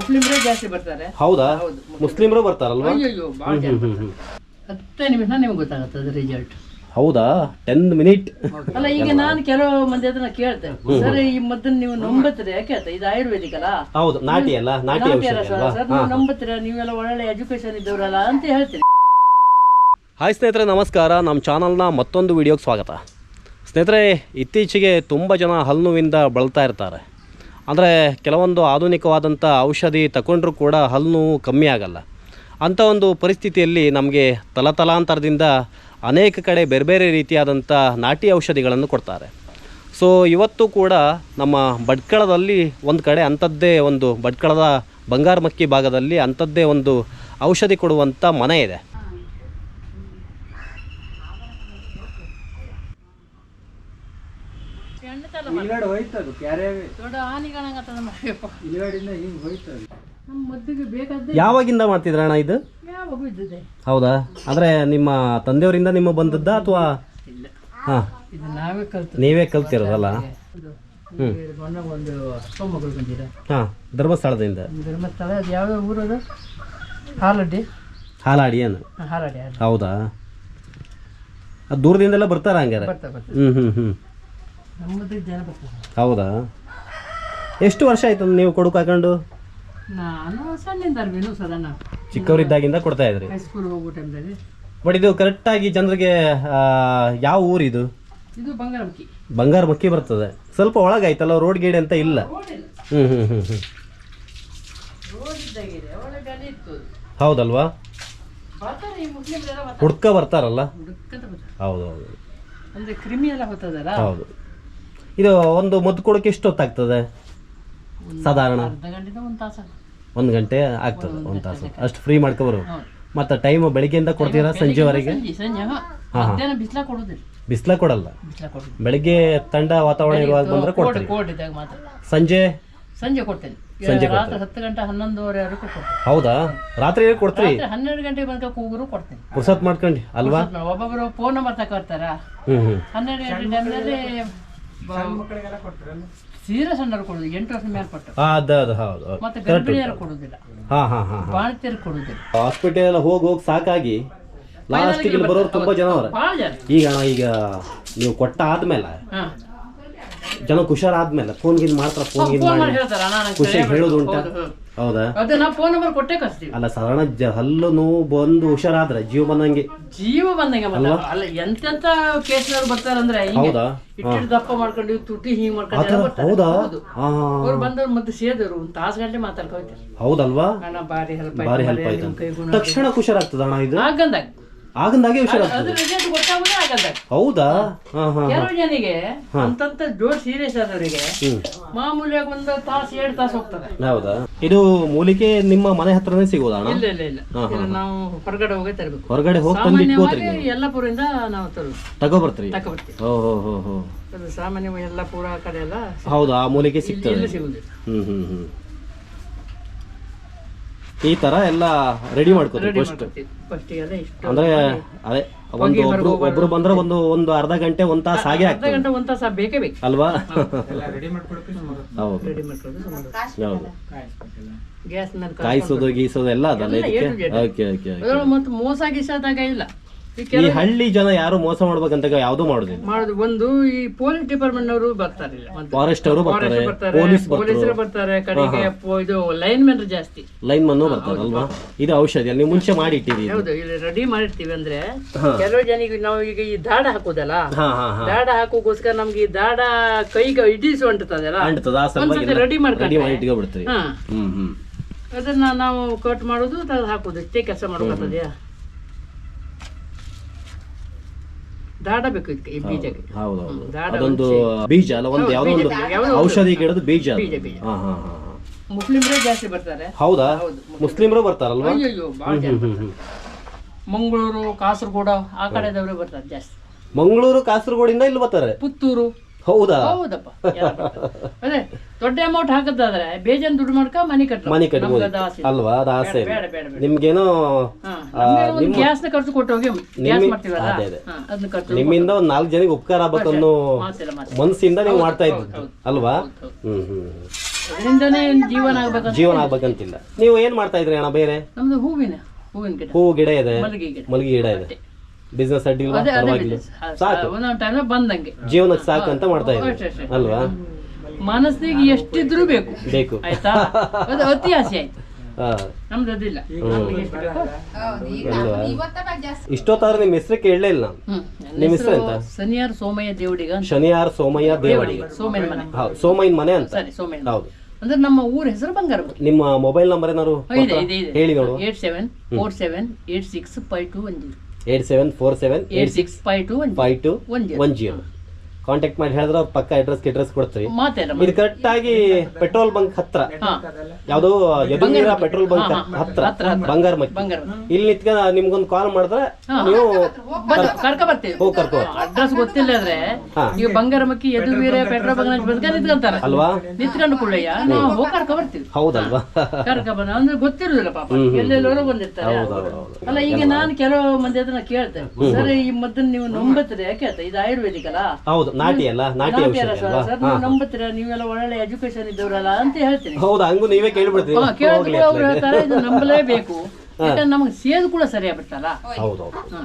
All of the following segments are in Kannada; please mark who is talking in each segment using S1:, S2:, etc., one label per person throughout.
S1: ಮುಸ್ಲಿಮ್ರೇ ಜಾಸ್ತಿ ಬರ್ತಾರೆ.
S2: ಹೌದಾ?
S1: ಹೌದು
S2: ಮುಸ್ಲಿಮ್ರು. ಬರ್ತಾರಲ್ವಾ?
S1: ಅಯ್ಯೋ ಭಾಳ ಜನ
S2: ಹ್ಮ್ ಹ್ಮ್ ಹ್ಮ್.
S1: ಹತ್ತೇ ನಿಮಿಷ ನಿಮ್ಗೆ ಗೊತ್ತಾಗುತ್ತದೆ ರಿಸಲ್ಟ್
S2: ಹೌದಾ? ಟೆನ್ ಮಿನಿಟ್
S1: ಅಲ್ಲ ಈಗ ನಾನು ಕೆಲವು ಮಂದಿ ಅದನ್ನ ಕೇಳ್ತೇನೆ. ಸರ್ ಈ ಮದ್ದನ್ನ ನೀವು ನಂಬತ್ತೀರಿ? ಯಾಕೆ ಇದು ಆಯುರ್ವೇದಿಕ್ ಅಲ್ಲ
S2: ಹೌದು ನಾಟಿ ಅಲ್ಲ ನಾಟಿ ಔಷಧಿ
S1: ಸರ್. ಸರ್ ನೀವು ನಂಬತ್ತೀರಾ? ನೀವೆಲ್ಲ ಒಳ್ಳೆ ಎಜುಕೇಶನ್ ಇದ್ದವರಲ್ಲ ಅಂತ ಹೇಳ್ತೀನಿ.
S2: ಹಾಯ್ ಸ್ನೇಹಿತರೆ ನಮಸ್ಕಾರ. ನಮ್ಮ ಚಾನಲ್ನ ಮತ್ತೊಂದು ವಿಡಿಯೋಗೆ ಸ್ವಾಗತ. ಸ್ನೇಹಿತರೆ ಇತ್ತೀಚೆಗೆ ತುಂಬ ಜನ ಹಲ್ಲು ನೋವಿಂದ ಬಳಲ್ತಾ ಇರ್ತಾರೆ. ಅಂದರೆ ಕೆಲವೊಂದು ಆಧುನಿಕವಾದಂಥ ಔಷಧಿ ತಗೊಂಡ್ರೂ ಕೂಡ ಹಲ್ಲು ಕಮ್ಮಿ ಆಗಲ್ಲ. ಅಂಥ ಒಂದು ಪರಿಸ್ಥಿತಿಯಲ್ಲಿ ನಮಗೆ ತಲತಲಾಂತರದಿಂದ ಅನೇಕ ಕಡೆ ಬೇರೆ ಬೇರೆ ರೀತಿಯಾದಂಥ ನಾಟಿ ಔಷಧಿಗಳನ್ನು ಕೊಡ್ತಾರೆ. ಸೊ, ಇವತ್ತು ಕೂಡ ನಮ್ಮ ಭಟ್ಕಳದಲ್ಲಿ ಒಂದು ಕಡೆ ಅಂಥದ್ದೇ ಒಂದು ಭಟ್ಕಳದ ಬಂಗಾರಮಕ್ಕಿ ಭಾಗದಲ್ಲಿ ಅಂಥದ್ದೇ ಒಂದು ಔಷಧಿ ಕೊಡುವಂಥ ಮನೆ ಇದೆ.
S3: ಇಲ್ಗಡೆ ಮಾಡ್ತಿದ್ರ ಕ್ಯಾರೆ
S1: ದೊಡ್ಡ ಹಾನಿಗಳಾಗತ್ತದ ಮರಿಯಪ್ಪ
S3: ಇಲ್ಗಡಿಂದ ಹಿಂಗ್ ಹೋಯ್ತದು.
S1: ನಮ್ಮ ಮದ್ದಿಗೆ ಬೇಕಾದ
S2: ಯಾವಾಗಿಂದ ಮಾಡ್ತಿದ್ರಣ್ಣ ಇದು?
S1: ಯಾವಾಗ ಇದ್ದದೆ
S2: ಹೌದಾ? ಅಂದ್ರೆ ನಿಮ್ಮ ತಂದೆಯವರಿಂದ ನಿಮ್ಮ ಬಂದದ್ದ ಅಥವಾ?
S1: ಇಲ್ಲ.
S2: ಹಾಂ.
S1: ಇದು ನಾವೇ ಕಲ್ತು.
S2: ನೀವೇ ಕಲ್ತಿರೋದಲ್ಲ?
S1: ಇದು ಮೊನ್ನೆ ಒಂದು ಮೊಮ್ಮಗಳು ಬಂದಿರ
S2: ಹಾಂ ಧರ್ಮಸ್ಥಳದಿಂದ.
S1: ಧರ್ಮಸ್ಥಳ ಅದು ಯಾವ ಊರು ಅದು ಹಾಲಡ್ಡಿ
S2: ಹಾಲಾಡಿ ಏನು. ಹೌದಾ? ಅದು ದೂರದಿಂದೆಲ್ಲ ಬರ್ತಾರ ಹಂಗಾರೆ?
S1: ಬರ್ತಾ ಹ್ಮ್ ಹ್ಮ್ ಬರ್ತಾರೆ
S2: ಹೌದಾ? ಎಷ್ಟು ವರ್ಷ ಆಯ್ತು ನೀವು ಕೊಡುಕು ಹಾಕೊಂಡು
S1: ನಾನು ಸಣ್ಣಿಂದ
S2: ಚಿಕ್ಕವರಿದ್ದಾಗಿಂದ ಕೊಡ್ತಾ ಇದ್ರಿ.
S1: ಹೈಸ್ಕೂಲ್ ಹೋಗೋ ಟೈಮ್ದಲ್ಲಿ
S2: ಬಟ್ ಇದು ಕರೆಕ್ಟಾಗಿ ಜನರಿಗೆ ಯಾವ ಊರು
S1: ಇದು? ಬಂಗಾರಮಕ್ಕಿ
S2: ಬಂಗಾರ ಮಕ್ಕಿ ಬರ್ತದೆ. ಸ್ವಲ್ಪ ಒಳಗಾಯ್ತಲ್ಲ ರೋಡ್ ಗೇಡ್ ಅಂತ ಇಲ್ಲ. ಹ್ಞೂ ಹ್ಞೂ ಹ್ಞೂ ಹ್ಞೂ ಹೌದಲ್ವಾ? ಹುಡ್ಕ ಬರ್ತಾರಲ್ಲ? ಹೌದು ಹೌದು
S1: ಅಂದ್ರೆ ಕ್ರಿಮಿ ಎಲ್ಲ ಹೋಗ್ತದಲ್ಲ
S2: ಹೌದು. ಇದು ಒಂದು ಮದ್ದು ಕೊಡೋಕೆ ಎಷ್ಟು ಹೊತ್ತಾಗ್ತದೆ? ಸಾಧಾರಣ.
S1: ಒಂದು
S2: ಗಂಟೆ ಆಗ್ತದೆ ಒಂದು ತಾಸು. ಅಷ್ಟು ಫ್ರೀ ಮಾಡ್ಕೋಬರು ಮತ್ತೆ ಟೈಮ್ ಬೆಳಿಗ್ಗೆಯಿಂದ ಕೊಡ್ತೀರಾ ಸಂಜೆವರೆಗೆ?
S1: ಸಂಜೆ ಸಂಜೆ ಹಾ. ಬಿಸಿಲ
S2: ಕೊಡಲ್ಲ. ಬೆಳಿಗ್ಗೆ ತಂಡ ವಾತಾವರಣ ಇರುವಾಗ ಬಂದ್ರೆ
S1: ಕೊಡ್ತೀನಿ
S2: ಕೊಡ್ತೀರಿ. ಸಂಜೆ?
S1: ಸಂಜೆ ಕೊಡ್ತೇನೆ.
S2: ಸಂಜೆ
S1: ರಾತ್ರಿ ಹತ್ತು ಗಂಟೆ ಹನ್ನೊಂದುವರೆ
S2: ಹೌದಾ? ರಾತ್ರಿ ಕೊಡ್ತೀರಿ?
S1: ಹನ್ನೆರಡು ಗಂಟೆ ಬಂದ ಕೂಗುರು ಕೊಡ್ತೇನೆ.
S2: ಪುರ್ಸತ್ ಮಾಡ್ಕೊಂಡು ಅಲ್ವಾ?
S1: ಒಬ್ಬೊಬ್ಬರು ಫೋನ್ ನಂಬರ್
S2: ಹ್ಞೂ
S1: ಹನ್ನೆರಡು ಗಂಟೆ ಟೈಮ್ನಲ್ಲಿ ಸೀರಾ ಸಣ್ಣರು ಕೊಡುದು ಎಂಟು ವರ್ಷ ಮೇಲೆ ಕೊಟ್ಟು
S2: ಹಾಂ ಅದು ಅದು ಹೌದು ಹೌದು.
S1: ಮತ್ತೆ ಗರ್ಭಿಣಿಯರು ಕೊಡುದಿಲ್ಲ.
S2: ಹಾಂ ಹಾಂ ಹಾಂ ಹಾಂ.
S1: ಬಾಣತಿಯರು ಕೊಡುದಿಲ್ಲ.
S2: ಹಾಸ್ಪಿಟಲ್ ಎಲ್ಲ ಹೋಗಿ ಹೋಗಿ ಸಾಕಾಗಿ ಲಾಸ್ಟ್ ಇಲ್ಲಿ ಬರೋರು ತುಂಬಾ ಜನ ಅವರ
S1: ಜನ
S2: ಈಗ ಅಣ್ಣ ಈಗ ನೀವು ಕೊಟ್ಟ ಆದ್ಮೇಲೆ
S1: ಹಾ.
S2: ಜನ ಹುಷಾರಾದ್ಮೇಲೆ ಫೋನ್ ಗಿನ್ ಮಾಡ್ತಾರ ಫೋನ್ ಗಿನ್
S1: ಫೋನ್ ಮಾಡಿ.
S2: ಮಾಡಿ
S1: ಹೇಳ್ತಾರ ಅಣ್ಣ
S2: ಖುಷಿ ಹೇಳೋದು ಉಂಟಾ?
S1: ಹೌದು. ಅದೇ ನಾವು ಫೋನ್ ನಂಬರ್ ಕೊಟ್ಟೆ ಕಳಿಸ್ತೀವಿ.
S2: ಅಲ್ಲ ಸಾಧಾರಣ ಜ ಹಲ್ಲು ನೋವು ಬಂದು ಹುಷಾರಾದ್ರೆ ಜೀವ ಬಂದಂಗೆ.
S1: ಜೀವ ಬಂದಂಗೆ ಮತ್ತೆ. ಅಲ್ಲ ಎಂತೆಂತ ಕೇಸ್ನವ್ರು ಬರ್ತಾರಂದ್ರೆ ಹಿಂಗೆ
S2: ಹೌದಾ?
S1: ಇಟ್ಟಿಟ್ಟು ದಪ್ಪ ಮಾಡ್ಕೊಂಡು ತುಟಿ ಹಿಂಗ್ ಮಾಡ್ಕೊಂಡು
S2: ಆತರ
S1: ಎಲ್ಲ ಬರ್ತಾರೆ.
S2: ಹೌದಾ? ಹಾ
S1: ಅವ್ರು ಬಂದವ್ರು ಮತ್ತೆ ಸೇದವ್ರು ಒಂದು ತಾಸು ಗಂಟೆ ಮಾತಾಡ್ಕೊ ಹೋಗ್ತಾರೆ
S2: ಹೌದಲ್ವಾ?
S1: ಅಣ್ಣ ಬಾರಿ ಹೆಲ್ಪ್
S2: ಭಾರಿ ಹೆಲ್ಪ್ ಆಯ್ತು ತಕ್ಷಣ ಹುಷಾರಾಗ್ತದ ಅಣ್ಣ ಇದು?
S1: ಆಗಂದಾಗ
S2: ಆಗಂದಾಗೆ
S1: ಅದ್ರ ರಿಸಲ್ಟ್ ಗೊತ್ತಾಗುದೇ ಆಗಂದಾಗ
S2: ಹೌದಾ?
S1: ಕೆಲವು ಜನಿಗೆ ಅಂತಂತ ಜೋರ್ ಸೀರಿಯಸ್ ಆದವರಿಗೆ ಮಾಮೂಲಿಯಾಗಿ ಒಂದು ತಾಸು ಎರಡು ತಾಸು ಹೋಗ್ತದೆ.
S2: ಹೌದಾ? ಇದು ಮೂಲಿಕೆ ನಿಮ್ಮ ಮನೆ ಹತ್ರನೇ ಸಿಗೋದಾ
S1: ಇಲ್ಲ ಇಲ್ಲ ಇಲ್ಲ. ಇದು ನಾವು ಹೊರಗಡೆ ಹೋಗಿ ತರಬೇಕು.
S2: ಹೊರಗಡೆ ಹೋಗಿ ತಂದು ಇಟ್ಕೋತ್ರಿ
S1: ಸಾಮಾನ್ಯವಾಗಿ ಯಲ್ಲಾಪುರದಿಂದ ನಾವು. ತರೋದು.
S2: ತಗೋಬರ್ತೀರಿ?
S1: ತಗೊಬರ್ತೀವಿ.
S2: ಓ ಹೋ ಹೋ ಹೋ.
S1: ಅದು ಸಾಮಾನ್ಯವಾಗಿ ಎಲ್ಲ ಆ ಕಡೆ ಎಲ್ಲ
S2: ಹೌದಾ ಆ ಮೂಲಿಕೆ ಸಿಗ್ತದೆ.
S1: ಇಲ್ಲಿ ಸಿಗುದಿಲ್ಲ.
S2: ಹ್ಮ್ ಹ್ಮ್ ಹ್ಮ್. ಈ ತರ ಎಲ್ಲ ರೆಡಿ ಮಾಡ್ಕೋತೀವಿ ಫಸ್ಟ್
S1: ಫಸ್ಟಿಗೆಲ್ಲ ಇಷ್ಟು
S2: ಅಂದ್ರೆ ಅದೇ ಒಂದು ಒಬ್ರು ಒಬ್ರು ಬಂದ್ರೆ ಒಂದು ಒಂದು ಅರ್ಧ ಗಂಟೆ ಒಂದ್ ತಾಸು ಹಾಗೆ
S1: ಅರ್ಧ
S2: ಆಗ್ತದೆ.
S1: ಗಂಟೆ ಒಂದು ತಾಸು ಬೇಕೇ ಬೇಕು.
S2: ಅಲ್ವಾ?
S3: ರೆಡಿ ಸುಮಾರು.
S2: ಹೌದು.
S1: ರೆಡಿ ಮಾಡ್ಕೊಳ್ಳೋದು
S2: ಹೌದು.
S1: ಗ್ಯಾಸ್ ಮೇಲೆ
S2: ಕಾಯಿಸೋದು ಗೀಸೋದು ಎಲ್ಲ ಅದಲ್ಲ ಇದಕ್ಕೆ. ಓಕೆ ಓಕೆ
S1: ಮತ್ತೆ ಮೋಸ ಗೀಸಾದಾಗ ಇಲ್ಲ. ಈ
S2: ಹಳ್ಳಿ ಜನ ಯಾರು ಮೋಸ ಮಾಡ್ಬೇಕಂತ ಯಾವ್ದು ಮಾಡುದಿಲ್ಲ.
S1: ಮಾಡೋದು. ಒಂದು ಈ ಪೊಲೀಸ್ ಡಿಪಾರ್ಟ್ಮೆಂಟ್ ಅವರು ಬರ್ತಾರೆ
S2: ಫಾರೆಸ್ಟ್ ಅವರು ಬರ್ತಾರೆ. ಪೊಲೀಸ್
S1: ಪೊಲೀಸರು
S2: ಬರ್ತಾರೆ.
S1: ಕಡೆಗೆ ಇದು ಲೈನ್ ಮ್ಯಾನ್ ಜಾಸ್ತಿ.
S2: ಲೈನ್ ಮನ್ ಬರ್ತಾರೆ ಅಲ್ವಾ? ಇದು ಔಷಧಿ. ಅಲ್ಲಿ ನೀವು ಮುಂಚೆ ಮಾಡಿ ಇಟ್ಟಿರಿ
S1: ಹೌದು ಇಲ್ಲಿ ರೆಡಿ ಮಾಡಿರ್ತೀವಿ ಅಂದ್ರೆ. ಕೆಲವು ಜನಿಗೆ ನಾವು ಈಗ ಈ ದಾಡ ಹಾಕೋದಲ್ಲ? ದಾಡ ಹಾಕೋಗೋಸ್ಕರ ನಮ್ಗೆ ಈ ದಾಡ ಕೈಗೆ ಇಡಿಸು
S2: ಅಂಟತದಲ್ಲ?
S1: ಅಂಟತದ ರೆಡಿ
S2: ರೆಡಿ
S1: ಮಾಡ್ಕೊಂಡ್ರೆ.
S2: ಮಾಡಿ ಇಟ್ಕೊಂಡು
S1: ಹಾ.
S2: ಹ್ಮ್ ಹ್ಮ್.
S1: ಅದನ್ನ ನಾವು ಕಟ್ ಮಾಡೋದು ಹಾಕುದು ಹಾಕೋದು. ಇಷ್ಟೇ ಕೆಲಸ ಮಾಡ್ಬೇಕದೆಯಾ ದಾಡ ಬೇಕು ಇದಕ್ಕೆ ಈ ಬೀಜಕ್ಕೆ
S2: ಹೌದೌದು
S1: ದಾಡ
S2: ಅದೊಂದು ಬೀಜ ಅಲ್ಲ ಒಂದು ಯಾವುದೋ ಒಂದು
S1: ಯಾವ್ದೋ
S2: ಔಷಧಿ ಗಿಡದ ಬೀಜ ಅದು.
S1: ಬೀಜ, ಬೀಜ.
S2: ಹಾ ಹಾ ಹಾ.
S1: ಮುಸ್ಲಿಮ್ರೇ ಜಾಸ್ತಿ ಬರ್ತಾರೆ.
S2: ಹೌದಾ?
S1: ಹೌದು.
S2: ಮುಸ್ಲಿಮ್ರು. ಬರ್ತಾರಲ್ವಾ?
S1: ಅಯ್ಯೋ ಭಾಳ ಜನ
S2: ಹ್ಮ್ ಹ್ಮ್ ಹ್ಮ್.
S1: ಮಂಗಳೂರು ಕಾಸರಗೋಡು ಆ ಕಡೆದವರು ಬರ್ತಾರೆ ಜಾಸ್ತಿ.
S2: ಮಂಗಳೂರು ಕಾಸರಗೋಡಿಂದ ಇಲ್ಲಿ ಬರ್ತಾರೆ?
S1: ಪುತ್ತೂರು.
S2: ಹೌದಾ?
S1: ಹೌದಪ್ಪ. ಅದೇ ದೊಡ್ಡ ಅಮೌಂಟ್ ಹಾಕದಾದ್ರೆ ಬೇಜಾನ್ ದುಡ್ಡು ಮಾಡ್ಕ ಮನಿ ಕಟ್ಟ
S2: ಮನೆ ಕಟ್ಬೋದು. ಅಲ್ವಾ? ಅದು ಆಸೆ
S1: ಬೇಡ ಬೇಡ ಬೇಡ
S2: ನಿಮ್ಗೇನೋ
S1: ಗ್ಯಾಸ್ನ ಖರ್ಚು ಕೊಟ್ಟು ಹೋಗಿ ಗ್ಯಾಸ್ ಮಾಡ್ತೀವಲ್ಲ?
S2: ಅದೇ, ಅದೇ.
S1: ಹಾ, ಅದನ್ನ ಖರ್ಚು
S2: ನಿಮ್ಮಿಂದ ಒಂದ್ ನಾಲ್ಕು ಜನಕ್ಕೆ ಉಪಕಾರ ಆಗ್ಬೇಕನ್ನೋ
S1: ಮಾತಿಲ್ಲ ಮಾತಿಲ್ಲ.
S2: ಮನಸ್ಸಿಂದ ನೀವು ಮಾಡ್ತಾ ಇದ್ದು ಅಲ್ವಾ. ಹ್ಮ್ ಹ್ಮ್
S1: ಅದರಿಂದನೇ ಜೀವನ ಆಗ್ಬೇಕಂತ
S2: ಜೀವನ ಆಗ್ಬೇಕಂತಿಲ್ಲ. ನೀವು ಏನ್ ಮಾಡ್ತಾ ಇದ್ರಿ ಅಣ್ಣ ಬೇರೆ?
S1: ನಮ್ದು ಹೂವಿನ ಹೂವಿನ ಗಿಡ.
S2: ಹೂವು ಗಿಡ ಇದೆ.
S1: ಮಲ್ಲಿಗೆ ಗಿಡ.
S2: ಮಲಗಿ ಗಿಡ ಇದೆ. ಬಿಸ್ನೆಸ್ ಅಡ್ಡಿಲ್ಲ
S1: ಅದೇ ಅದೇ
S2: ಪರವಾಗಿಲ್ಲ
S1: business.
S2: ಸಾಕು.
S1: ಒಂದೊಂದು ಟೈಮ್ ಬಂದಂಗೆ.
S2: ಜೀವನಕ್ಕೆ ಸಾಕು ಅಂತ ಮಾಡ್ತಾ
S1: ಅಷ್ಟೇ, ಅಷ್ಟೇ.
S2: ಅಲ್ವಾ?
S1: ಮನಸ್ಸಿಗೆ ಎಷ್ಟಿದ್ರೂ ಬೇಕು.
S2: ಬೇಕು.
S1: ಆಯ್ತಾ? ಅದು ಅತಿ ಆಸೆ ಆಯ್ತು.
S2: ಹಾ.
S1: ನಮ್ದು ಅದಿಲ್ಲ. ನಮ್ಗೆ ಎಷ್ಟು ಬೇಕೋ?
S2: ಅಲ್ವಾ? ಇಷ್ಟೊತ್ತಾದ್ರೆ ನಿಮ್ಮ ಹೆಸರು ಕೇಳಲೇ ಇಲ್ಲ. ನಾನು
S1: ಹ್ಮ್. ನನ್ನ
S2: ನಿಮ್ಮ ಹೆಸರು
S1: ಅಂತ
S2: ಎಂತ?
S1: ಸನಿಯಾರ್ ಸೋಮಯ್ಯ ದೇವಡಿಗ ಶನಿಯಾರ್
S2: ಶನಿಯಾರ ಸೋಮಯ್ಯ ದೇವಡಿಗ.
S1: ಸೋಮಯ್ಯನ ಮನೆ.
S2: ಹೌದು ಸೋಮಯ್ಯನ ಮನೆ ಅಂತ.
S1: ಸರಿ ಸೋಮಯ್ಯನ
S2: ಹೌದು.
S1: ಅಂದ್ರೆ ನಮ್ಮ ಊರ ಹೆಸರು ಬಂಗಾರ
S2: ನಿಮ್ಮ ಮೊಬೈಲ್ ನಂಬರ್ ಏನಾದ್ರು
S1: ಇದೆ
S2: ಗೊತ್ತಾ?
S1: ಇದೆ ಇದೆ.
S2: ಹೇಳಿ ನೋಡು.
S1: Eight seven four seven eight six five two one zero.
S2: Eight seven four seven
S1: eight six five two one
S2: five two
S1: one zero
S2: one zero contact ಮಾಡಿ ಹೇಳಿದ್ರೆ ಅವ್ರು ಪಕ್ಕ ಅಡ್ರೆಸ್ ಅಡ್ರೆಸ್ ಕೊಡ್ತೀವಿ ಇದು ಕರೆಕ್ಟ್ ಆಗಿ ಪೆಟ್ರೋಲ್ ಬಂಕ್ ಹತ್ರ. ಯಾವ್ದು ಯದುವೀರ ಪೆಟ್ರೋಲ್ ಬಂಕ್ ಹತ್ರ. ಬಂಗಾರ ಮಕ್ಕಿ
S1: ಬಂಗಾರ
S2: ಇಲ್ಲಿ ನಿಂತ್ಕ ನಿಮ್ಗೊಂದು ಕಾಲ್ ಮಾಡಿದ್ರೆ ನೀವು
S1: ಕರ್ಕ ಬರ್ತೀವಿ.
S2: ಹೋಗಿ ಕರ್ಕೋ
S1: ಅಡ್ರೆಸ್ ಗೊತ್ತಿಲ್ಲ ಆದ್ರೆ
S2: ನೀವು
S1: ಬಂಗಾರ ಮಕ್ಕಿ ಯದು ವೀರ ಪೆಟ್ರೋಲ್ ಬಂಕ್ ಬದುಕ ನಿಂತ್ಕೊಂತಾರ.
S2: ಅಲ್ವಾ?
S1: ನಿಂತ್ಕೊಂಡು ಕುಳ್ಳಯ್ಯ ನಾವು ಹೋಗಿ ಕರ್ಕ ಬರ್ತೀವಿ.
S2: ಹೌದಲ್ವಾ?
S1: ಕರ್ಕ ಬಂದ ಅಂದ್ರೆ ಗೊತ್ತಿರುದಿಲ್ಲ ಪಾಪ. ಎಲ್ಲೆಲ್ಲೋರು ಬಂದಿರ್ತಾರೆ.
S2: ಹೌದು, ಹೌದು, ಹೌದು.
S1: ಅಲ್ಲ ಈಗ ನಾನು ಕೆಲವು ಮಂದಿ ಅದನ್ನ ಕೇಳ್ತೇನೆ. ಸರ್ ಈ ಮದ್ದನ್ನ ನೀವು ನಂಬತ್ತೀರಿ. ಯಾಕೆ ಇದು ಆಯುರ್ವೇದಿಕ್ ಅಲ್ಲ
S2: ಹೌದು. ನಾಟಿ ಅಲ್ಲ ನಾಟಿ ಔಷಧಿ
S1: ಸರ್.
S2: ಅಲ್ವಾ?
S1: ಸರ್ ನೀವು ನಂಬತ್ತೀರಾ ನೀವೆಲ್ಲ ಒಳ್ಳೆ ಎಜುಕೇಶನ್ ಇದ್ದವರಲ್ಲ ಅಂತ ಹೇಳ್ತೀನಿ.
S2: ಹೌದಾ? ಹಂಗು ನೀವೇ ಕೇಳ್ಬಿಡ್ತೀವಿ
S1: ಹಾ, ಕೇಳಿದ್ರು ಅವ್ರು ಹೇಳ್ತಾರೆ ಇದು ನಂಬಲೇಬೇಕು. ಯಾಕಂದ್ರೆ ನಮಗೆ ಸೇದು ಕೂಡ ಸರಿಯಾಗ್ಬಿಡ್ತಲ್ಲ
S2: ಹೌದು ಹೌದು
S1: ಹಾ.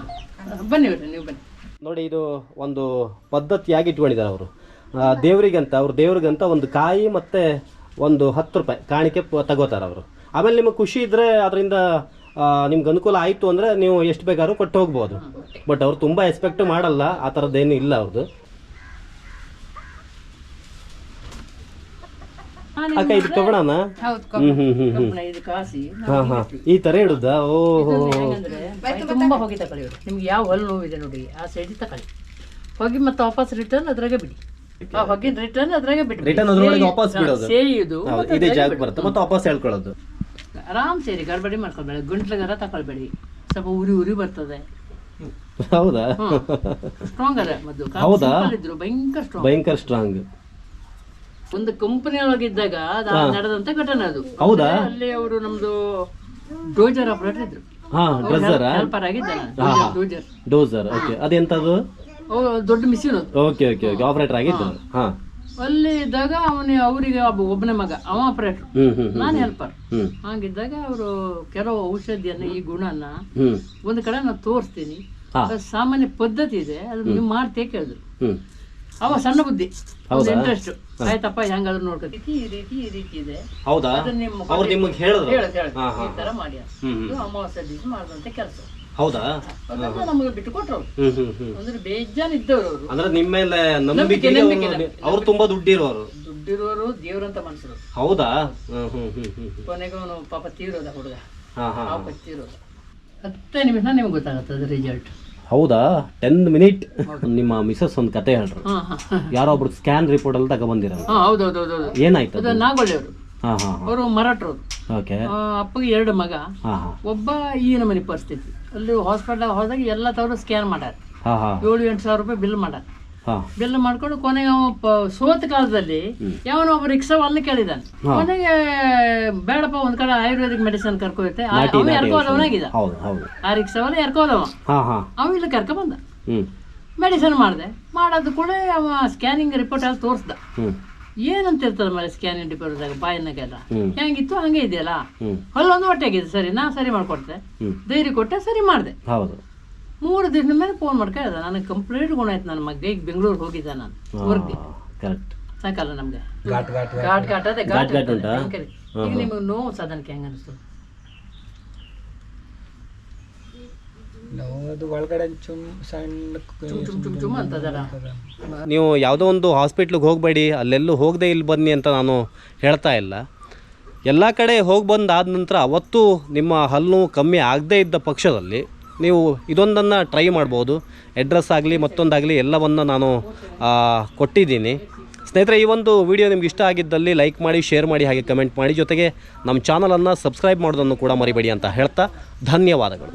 S1: ಬನ್ನಿ ಬಿಡ್ರಿ ನೀವು ಬನ್ನಿ.
S2: ನೋಡಿ ಇದು ಒಂದು ಪದ್ಧತಿಯಾಗಿ ಇಟ್ಕೊಂಡಿದ್ದಾರೆ ಅವರು. ದೇವರಿಗಂತ ಅವ್ರ ದೇವ್ರಿಗಂತ ಒಂದು ಕಾಯಿ ಮತ್ತೆ ಒಂದು ಹತ್ತು ರೂಪಾಯಿ ಕಾಣಿಕೆ ಪ- ತಗೋತಾರೆ ಅವರು. ಆಮೇಲೆ ನಿಮಗೆ ಖುಷಿ ಇದ್ರೆ ಅದರಿಂದ ನಿಮ್ಗೆ ಅನುಕೂಲ ಆಯಿತು ಅಂದರೆ ನೀವು ಎಷ್ಟು ಬೇಕಾದ್ರೂ ಕೊಟ್ಟು ಹೋಗ್ಬೋದು. ಬಟ್ ಅವ್ರು ತುಂಬ ಎಕ್ಸ್ಪೆಕ್ಟ್ ಮಾಡಲ್ಲ ಆ ಥರದ್ದೇನು ಇಲ್ಲ ಅವ್ರದ್ದು. ಅಕ್ಕ ಇದು ಹ್ಮ್
S1: ಇದು ಕಾಸಿ.
S2: ಹಾ ಹಾ. ಈ ತರ ಇಡುದಾ ಓಹೋ.
S1: ಹೆಂಗಂದ್ರೆ ತುಂಬಾ ಹೊಗೆ ತಕೊಳ್ಳಿ ನಿಮ್ಗೆ ಯಾವ ಹೊಲ್ ನೋವಿದೆ ನೋಡಿ ಆ ಸೈಡ್ ತಗೊಳ್ಳಿ. ಹೋಗಿ ಮತ್ತೆ ವಾಪಸ್ ರಿಟರ್ನ್ ಅದ್ರಾಗ ಬಿಡಿ. ಆ ಹೊಗಿನ ರಿಟರ್ನ್ ಅದ್ರಾಗೆ ಬಿಡಿ.
S2: Return ಅದ್ರೊಳಗೆ ವಾಪಸ್ ಬಿಡೋದು.
S1: ಸೇಯುದು
S2: ಹೌದು, ಇದೇ ಜಾಗ ಬರುತ್ತೆ. ಮತ್ತೆ ವಾಪಸ್ ಹೇಳ್ಕೊಳ್ಳೋದು.
S1: ಆರಾಮ್ ಸೇರಿ ಗಡ್ಬಡಿ ಮಾಡ್ಕೊಳ್ಬೇಡಿ ಗುಂಟ್ಲಗಾರ ತಕೊಳ್ಬೇಡಿ ಸ್ವಲ್ಪ ಉರಿ ಉರಿ ಬರ್ತದೆ.
S2: ಹೌದಾ?
S1: ಸ್ಟ್ರಾಂಗ್ ಅದ ಮದ್ದು.
S2: ಹೌದಾ?
S1: simple ಇದ್ರು ಭಯಂಕರ ಸ್ಟ್ರಾಂಗ್
S2: ಭಯಂಕರ ಸ್ಟ್ರಾಂಗ್
S1: ಒಂದು ಕಂಪನಿ ಒಳಗಿದ್ದಾಗ ನಡೆದಂತ ಘಟನೆ ಅದು.
S2: ಹೌದಾ?
S1: ಅಲ್ಲಿ ಅವರು ನಮ್ದು ಡೋಜರ್ ಆಪರೇಟರ್ ಇದ್ರು.
S2: ಹಾ ಡೋಸರ್
S1: ಹೆಲ್ಪರ್
S2: ಓಕೆ. ಅದೆಂತದು?
S1: ದೊಡ್ಡ ಮಿಷಿನ್ ಅದು.
S2: Okay okay okay. ಆಪರೇಟರ್ ಆಗಿದ್ದು? ಹಾ.
S1: ಅಲ್ಲಿ ಇದ್ದಾಗ ಅವನೇ ಅವರಿಗೆ ಒಬ್ಬ ಒಬ್ಬನೇ ಮಗ ಅವ ಆಪರೇಟರ್ ನಾನು ಹೆಲ್ಪರ್ ಹಾಗಿದ್ದಾಗ ಅವರು ಕೆಲವು ಔಷಧಿಯನ್ನ ಈ ಗುಣನ ಒಂದು ಕಡೆ ನಾನು ತೋರಿಸ್ತೀನಿ. ಸಾಮಾನ್ಯ ಪದ್ಧತಿ ಇದೆ. ಅದು ನೀವು ಮಾಡ್ತೇ ಕೇಳಿದ್ರು. ಅವ ಸಣ್ಣ ಬುದ್ಧಿ.
S2: ಹೌದಾ?
S1: ಇಂಟ್ರೆಸ್ಟ್ ಆಯ್ತಪ್ಪ ಹೆಂಗಾದ್ರು ನೋಡ್ಕೊತಿ ಈ ರೀತಿ ಈ ರೀತಿ ಇದೆ.
S2: ಹೌದಾ? ಅವ್ರು ನಿಮಗೆ ಹೇಳಿದ್ರು.
S1: ಈ ತರ ಮಾಡಿ ಅಮಾವಾಸ್ಯ ದಿವಸ ಮಾಡಿದಂತೆ ಕೆಲಸ.
S2: ಹೌದಾ?
S1: ನಮಗೆ ಬಿಟ್ಟು ಕೊಟ್ರು ಅಂದ್ರೆ ಬೇಜಾನ್ ಇದ್ದವ್ರು ಅವರು.
S2: ಅಂದ್ರೆ ನಿಮ್ಮ ಮೇಲೆ
S1: ನಂಬಿಕೆ,
S2: ಅವ್ರು ತುಂಬಾ ದುಡ್ಡಿರೋರು.
S1: ದುಡ್ಡಿರೋರು ದೇವ್ರಂತ ಮನುಷ್ಯರು
S2: ಹೌದಾ.
S1: ಕೊನೆಗೆ ಅವನು ಪಾಪ ತೀರೋದ ಹುಡುಗ.
S2: ಹಾ ಹಾ
S1: ಪಾಪ ತೀರೋದ. ಹತ್ತೇ ನಿಮಿಷ ನಿಮ್ಗೆ ಗೊತ್ತಾಗತ್ತೆ ರಿಸಲ್ಟ್
S2: ಹೌದಾ? ಟೆನ್ ಮಿನಿಟ್ ನಿಮ್ಮ ಮಿಸಸ್ ಒಂದು ಕತೆ ಹೇಳ್ರು. ಯಾರೋ ಒಬ್ರು ಸ್ಕ್ಯಾನ್ ರಿಪೋರ್ಟ್ ಅಲ್ಲಿ ತಗೊಬಂದಿರ
S1: ಹೌದೌದು
S2: ಏನಾಯ್ತು
S1: ಅದು? ಅವರು ಮರಾಠರು.
S2: ಓಕೆ.
S1: ಅಪ್ಪಗೆ ಎರಡು ಮಗ. ಒಬ್ಬ ಈ ಮನೆ ಪರಿಸ್ಥಿತಿ. ಅಲ್ಲಿ ಹಾಸ್ಪಿಟಲ್ ಹೋದಾಗ ಎಲ್ಲ ತವರು ಸ್ಕ್ಯಾನ್ ಮಾಡ್ಯಾರ. ಏಳು ಎಂಟು ಸಾವಿರ ರೂಪಾಯಿ ಬಿಲ್ ಮಾಡ್ಯಾರ.
S2: ಹಾ.
S1: ಬಿಲ್ ಮಾಡ್ಕೊಂಡು ಕೊನೆಗೆ ಸೋತ ಕಾಲದಲ್ಲಿ ಯಾವನೋ ಒಬ್ಬ ರಿಕ್ಷಾವನ್ನ ಕೇಳಿದಾನೆ. ಕೊನೆಗೆ ಬೇಡಪ್ಪ ಒಂದ್ ಕಡೆ ಆಯುರ್ವೇದಿಕ್ ಮೆಡಿಸಿನ್ ಕರ್ಕೋತೆ
S2: ಎರ್ಕೋದವನಾಗಿದ
S1: ಆ
S2: ರಿಕ್ಷಾ
S1: ಎರ್ಕೋದವನಾಗಿದ್ದ ಆ ರಿಕ್ಷಾವಲ್ಲಿ ಎರ್ಕೋದವ ಅವ ಇಲ್ಲಿ ಕರ್ಕ ಬಂದ ಮೆಡಿಸಿನ್ ಮಾಡಿದೆ. ಮಾಡೋದು ಕೂಡ ಅವ ಸ್ಕ್ಯಾನಿಂಗ್ ರಿಪೋರ್ಟ್ ಅಲ್ಲಿ ತೋರಿಸ್ದ. ಏನಂತ ಇರ್ತದ ಮೇಲೆ ಸ್ಕ್ಯಾನಿಂಗ್ ರಿಪೋರ್ಟ್ ಬಾಯಿನಾಗೆಲ್ಲ ಹೆಂಗಿತ್ತು? ಹಂಗೆ ಇದೆಯಲ್ಲ?
S2: ಹ್ಮ್.
S1: ಹಲ್ಲೊಂದು ಹೊಟ್ಟೆಗಿದೆ ಸರಿ ನಾ ಸರಿ ಮಾಡ್ಕೊಡ್ತೆ. ಧೈರ್ಯ ಕೊಟ್ಟೆ ಸರಿ ಮಾಡಿದೆ.
S2: ಹೌದು.
S1: ಮೂರು ದಿನದ ಮೇಲೆ ಫೋನ್ ಮಾಡ್ಕೊ ಹೇಳ್ದೆ ನನಗೆ ಕಂಪ್ಲೀಟ್ ಗುಣ ಆಯ್ತು ನನ್ನ ಮಗ ಈಗ ಬೆಂಗಳೂರಿಗೆ ಹೋಗಿದ್ದೆ ನಾನು ವರ್ಕ್ಗೆ
S2: ಕರೆಕ್ಟ್
S1: ಸಾಕಲ್ಲ ನಮಗೆ.
S3: ಘಾಟ್ ಘಾಟ್
S1: ಘಾಟ್. ಘಾಟ್ ಅದೇ ಘಾಟ್
S2: ಘಾಟ್ ಉಂಟಾ?
S1: ಈಗ ನಿಮಗೆ ನೋವು ಸಾಧನಕ್ಕೆ ಹೆಂಗೆ ಅನಿಸ್ತು?
S3: ನಾವು ಅದು ಒಳಗಡೆ ಚುಮ್ ಸಣ್ಣ
S1: ಚುಮ್ ಚುಮ್ ಚುಮ್ ಚುಮ್ ಅಂತದಲ್ಲ.
S2: ನೀವು ಯಾವುದೋ ಒಂದು ಹಾಸ್ಪಿಟ್ಲಿಗೆ ಹೋಗಬೇಡಿ ಅಲ್ಲೆಲ್ಲೂ ಹೋಗದೆ ಇಲ್ಲಿ ಬನ್ನಿ ಅಂತ ನಾನು ಹೇಳ್ತಾ ಇಲ್ಲ. ಎಲ್ಲ ಕಡೆ ಹೋಗಿ ಬಂದಾದ ಆದ ನಂತರ ಅವತ್ತು ನಿಮ್ಮ ಹಲ್ಲು ಕಮ್ಮಿ ಆಗದೇ ಇದ್ದ ಪಕ್ಷದಲ್ಲಿ ನೀವು ಇದೊಂದನ್ನು ಟ್ರೈ ಮಾಡ್ಬೋದು. ಅಡ್ರೆಸ್ ಆಗಲಿ, ಮತ್ತೊಂದಾಗಲಿ ಎಲ್ಲವನ್ನು ನಾನು ಕೊಟ್ಟಿದ್ದೀನಿ. ಸ್ನೇಹಿತರೆ, ಈ ಒಂದು ವಿಡಿಯೋ ನಿಮ್ಗೆ ಇಷ್ಟ ಆಗಿದ್ದಲ್ಲಿ ಲೈಕ್ ಮಾಡಿ ಶೇರ್ ಮಾಡಿ, ಹಾಗೆ ಕಮೆಂಟ್ ಮಾಡಿ. ಜೊತೆಗೆ ನಮ್ಮ ಚಾನಲನ್ನು ಸಬ್ಸ್ಕ್ರೈಬ್ ಮಾಡೋದನ್ನು ಕೂಡ ಮರಿಬೇಡಿ ಅಂತ ಹೇಳ್ತಾ ಧನ್ಯವಾದಗಳು.